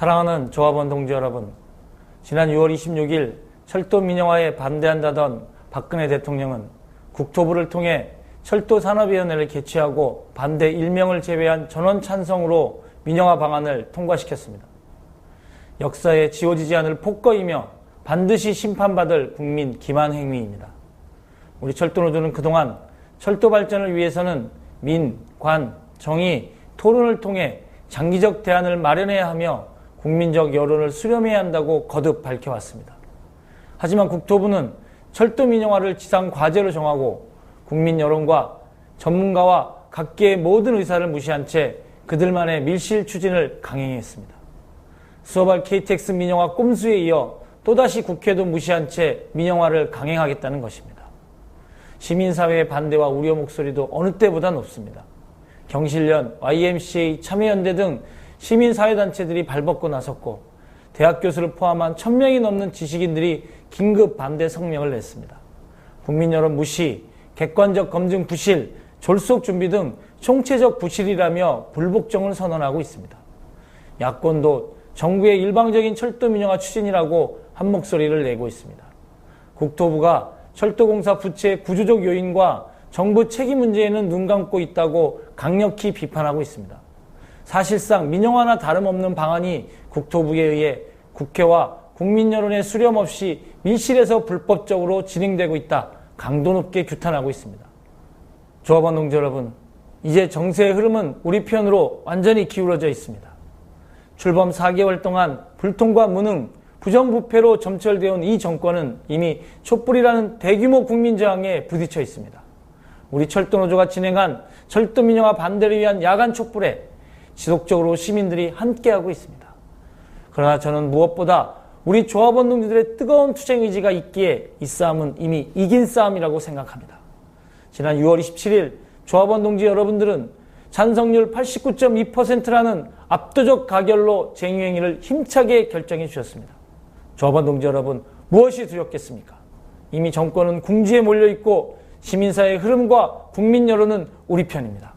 사랑하는 조합원 동지 여러분, 지난 6월 26일 철도 민영화에 반대한다던 박근혜 대통령은 국토부를 통해 철도산업위원회를 개최하고 반대 일명을 제외한 전원 찬성으로 민영화 방안을 통과시켰습니다. 역사에 지워지지 않을 폭거이며 반드시 심판받을 국민 기만 행위입니다. 우리 철도노조는 그동안 철도 발전을 위해서는 민, 관, 정의, 토론을 통해 장기적 대안을 마련해야 하며 국민적 여론을 수렴해야 한다고 거듭 밝혀왔습니다. 하지만 국토부는 철도 민영화를 지상 과제로 정하고 국민 여론과 전문가와 각계의 모든 의사를 무시한 채 그들만의 밀실 추진을 강행했습니다. 수어발 KTX 민영화 꼼수에 이어 또다시 국회도 무시한 채 민영화를 강행하겠다는 것입니다. 시민사회의 반대와 우려 목소리도 어느 때보다 높습니다. 경실련, YMCA, 참여연대 등 시민사회단체들이 발벗고 나섰고 대학 교수를 포함한 천명이 넘는 지식인들이 긴급 반대 성명을 냈습니다. 국민 여론 무시, 객관적 검증 부실, 졸속 준비 등 총체적 부실이라며 불복종을 선언하고 있습니다. 야권도 정부의 일방적인 철도 민영화 추진이라고 한 목소리를 내고 있습니다. 국토부가 철도공사 부채 구조적 요인과 정부 책임 문제에는 눈 감고 있다고 강력히 비판하고 있습니다. 사실상 민영화나 다름없는 방안이 국토부에 의해 국회와 국민 여론의 수렴 없이 밀실에서 불법적으로 진행되고 있다. 강도 높게 규탄하고 있습니다. 조합원 동지 여러분, 이제 정세의 흐름은 우리 편으로 완전히 기울어져 있습니다. 출범 4개월 동안 불통과 무능, 부정부패로 점철되어 온 이 정권은 이미 촛불이라는 대규모 국민 저항에 부딪혀 있습니다. 우리 철도노조가 진행한 철도 민영화 반대를 위한 야간 촛불에 지속적으로 시민들이 함께하고 있습니다. 그러나 저는 무엇보다 우리 조합원 동지들의 뜨거운 투쟁 의지가 있기에 이 싸움은 이미 이긴 싸움이라고 생각합니다. 지난 6월 27일 조합원 동지 여러분들은 찬성률 89.2%라는 압도적 가결로 쟁유행위를 힘차게 결정해 주셨습니다. 조합원 동지 여러분 무엇이 두렵겠습니까? 이미 정권은 궁지에 몰려 있고 시민사회의 흐름과 국민 여론은 우리 편입니다.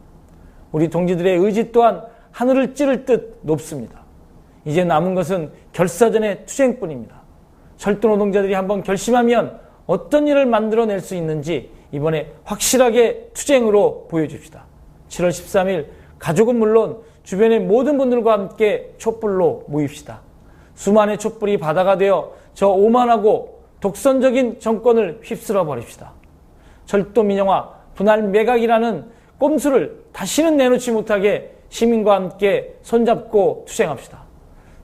우리 동지들의 의지 또한 하늘을 찌를 듯 높습니다. 이제 남은 것은 결사전의 투쟁뿐입니다. 철도 노동자들이 한번 결심하면 어떤 일을 만들어낼 수 있는지 이번에 확실하게 투쟁으로 보여줍시다. 7월 13일 가족은 물론 주변의 모든 분들과 함께 촛불로 모입시다. 수많은 촛불이 바다가 되어 저 오만하고 독선적인 정권을 휩쓸어 버립시다. 철도 민영화, 분할 매각이라는 꼼수를 다시는 내놓지 못하게 시민과 함께 손잡고 투쟁합시다.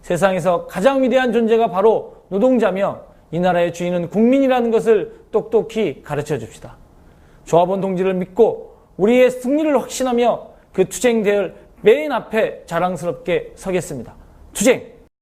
세상에서 가장 위대한 존재가 바로 노동자며 이 나라의 주인은 국민이라는 것을 똑똑히 가르쳐 줍시다. 조합원 동지를 믿고 우리의 승리를 확신하며 그 투쟁 대열 맨 앞에 자랑스럽게 서겠습니다. 투쟁!